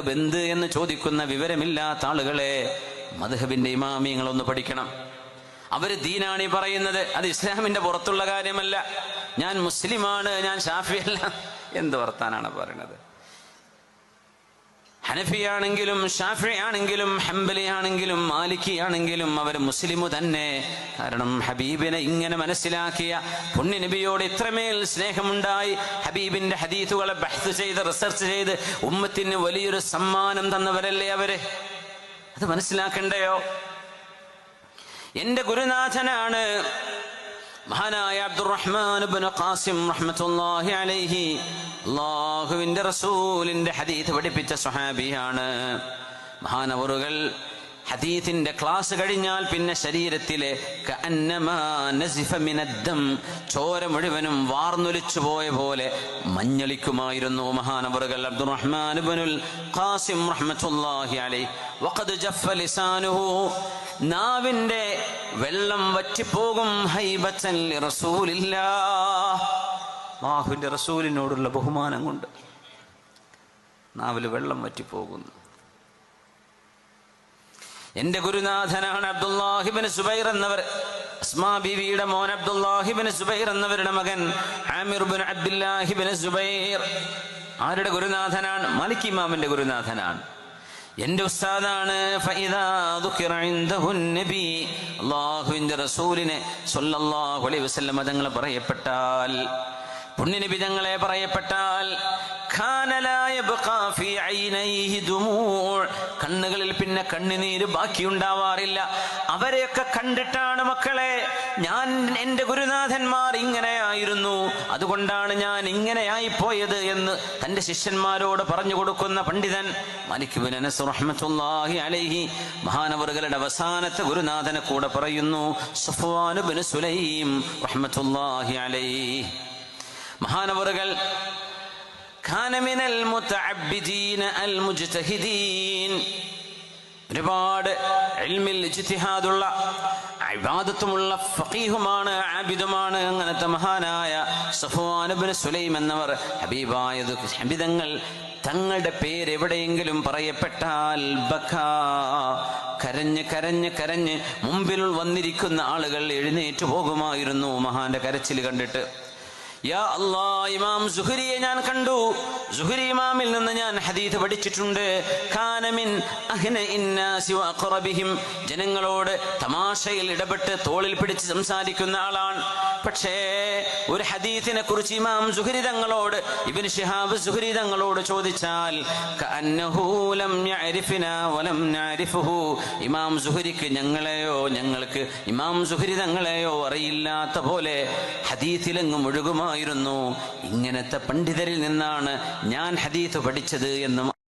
ബന്ദ് എന്ന് ചോദിക്കുന്ന വിവരമില്ലാത്ത ആളുകളെ മധുഹബിന്റെ ഇമാമിയങ്ങളൊന്ന് പഠിക്കണം. അവർ ദീനാണി പറയുന്നത്. അത് ഇസ്ലാമിന്റെ പുറത്തുള്ള കാര്യമല്ല. ഞാൻ മുസ്ലിമാണ് ഞാൻ ഷാഫിയല്ല എന്ത് വർത്താനാണ് പറയുന്നത്? ഹനഫിയാണെങ്കിലും ഷാഫി ആണെങ്കിലും ഹംബലി ആണെങ്കിലും മാലിക്കി ആണെങ്കിലും അവർ മുസ്ലിമു തന്നെ. കാരണം ഹബീബിനെ ഇങ്ങനെ മനസ്സിലാക്കിയ പുണ്യ നബിയോട് ഇത്രമേൽ സ്നേഹമുണ്ടായി. ഹബീബിന്റെ ഹദീസുകളെ ബഹസ് ചെയ്ത് റിസർച്ച് ചെയ്ത് ഉമ്മത്തിന് വലിയൊരു സമ്മാനം തന്നവരല്ലേ അവർ? അത് മനസ്സിലാക്കണ്ടയോ? എന്റെ ഗുരുനാഥനാണ് മഹാനായ അബ്ദുറഹ്മാൻ ഖാസിം റഹ്മത്തുള്ളാഹി അലൈഹി അള്ളാഹുവിന്റെ റസൂലിന്റെ ഹദീസ് പഠിപ്പിച്ച സ്വഹാബിയാണ്. മഹാനവറുകൾ ഹദീത്തിന്റെ ക്ലാസ് കഴിഞ്ഞാൽ പിന്നെ ശരീരത്തിലെ ചോര മുഴുവനും വാർന്നൊലിച്ചു പോയ പോലെ മഞ്ഞളിക്കുമായിരുന്നു മഹാനവറുകൾ അബ്ദുറഹ്മാൻ ഖാസിം റഹ്മത്തുള്ളാഹി അലൈഹി. ജഫ്ഫ ലിസാനുഹു നാവിന്റെ വെള്ളം വറ്റിപ്പോകും ഹൈബത്തൻ റസൂലില്ലാഹുവിന്റെ റസൂലിനോടുള്ള ബഹുമാനം കൊണ്ട് നാവിൽ വെള്ളം വറ്റിപ്പോകുന്നു. എന്റെ ഗുരുനാഥനാണ് അബ്ദുല്ലാഹിബിൻ സുബൈർ എന്നവർ. അസ്മാ ബീവിയുടെ മോൻ അബ്ദുല്ലാഹിബിൻ സുബൈർ എന്നവരുടെ മകൻ ആമിർബിൻ അബ്ദുല്ലാഹിബിൻ സുബൈർ. ആരുടെ ഗുരുനാഥനാണ്? മലിക് ഇമാമിന്റെ ഗുരുനാഥനാണ്. എന്റെ ഉസ്താദാണ്. അള്ളാഹുവിന്റെ റസൂലിനെ സ്വല്ലല്ലാഹു അലൈഹി വസല്ലം തങ്ങൾ പറയപ്പെട്ടാൽ. പുണ്യനിബിതങ്ങളെ പറയപ്പെട്ടാൽ. കണ്ണുകളിൽ പിന്നെ കണ്ണുനീര് ബാക്കിയുണ്ടാവാറില്ല. അവരെയൊക്കെ കണ്ടിട്ടാണ് മക്കളെ ഞാൻ എന്റെ ഗുരുനാഥന്മാർ ഇങ്ങനെയായിരുന്നു. അതുകൊണ്ടാണ് ഞാൻ ഇങ്ങനെയായി പോയത് എന്ന് തന്റെ ശിഷ്യന്മാരോട് പറഞ്ഞു കൊടുക്കുന്ന പണ്ഡിതൻ അനസ് അലൈഹി മഹാനവറുകളുടെ അവസാനത്തെ ഗുരുനാഥനെ കൂടെ പറയുന്നു സഫ്വാൻ സുലൈം അലൈഹി. മഹാനവറുകൾ ഒരുപാട് ഇൽമിൽ ഇജ്തിഹാദുള്ള ഇബാദത്തുമുള്ള ഫഖീഹുമാണ് ആബിദുമാണ് അങ്ങനത്തെ മഹാനായ സഫ്വാൻ ഇബ്നു സുലൈം എന്നവർ ഹബീബായത് ഹബീദങ്ങൾ തങ്ങളുടെ പേര് എവിടെയെങ്കിലും പറയപ്പെട്ടാൽ ബക്കാ കരഞ്ഞ് കരഞ്ഞ് കരഞ്ഞ് മുമ്പിൽ വന്നിരിക്കുന്ന ആളുകൾ എഴുന്നേറ്റ് പോകുമായിരുന്നു മഹാന്റെ കരച്ചിൽ കണ്ടിട്ട്. യാ അള്ളാ ഇമാം സുഹരിയെ ഞാൻ കണ്ടു. സുഹരി ഇമാമിൽ നിന്ന് ഞാൻ ഹദീത് പഠിച്ചിട്ടുണ്ട്. കാനമിൻ അഹ്ന ജനങ്ങളോട് തമാശയിൽ ഇടപെട്ട് തോളിൽ പിടിച്ച് സംസാരിക്കുന്ന ആളാണ്. പക്ഷേ ഒരു ഹദീത്തിനെ കുറിച്ച് ഇമാം സുഹരി തങ്ങളോട് ഇബ്നു ശിഹാബ് സുഹരി തങ്ങളോട് ചോദിച്ചാൽ വലം ഇമാം സുഹരിക്ക് ഞങ്ങളെയോ ഞങ്ങൾക്ക് ഇമാം സുഹരി തങ്ങളെയോ അറിയില്ലാത്ത പോലെ ഹദീത്തിലെങ്ങും ഒഴുകുമായിരുന്നു. ഇങ്ങനത്തെ പണ്ഡിതരിൽ നിന്നാണ് ഞാൻ ഹദീത്ത് പഠിച്ചത് എന്ന്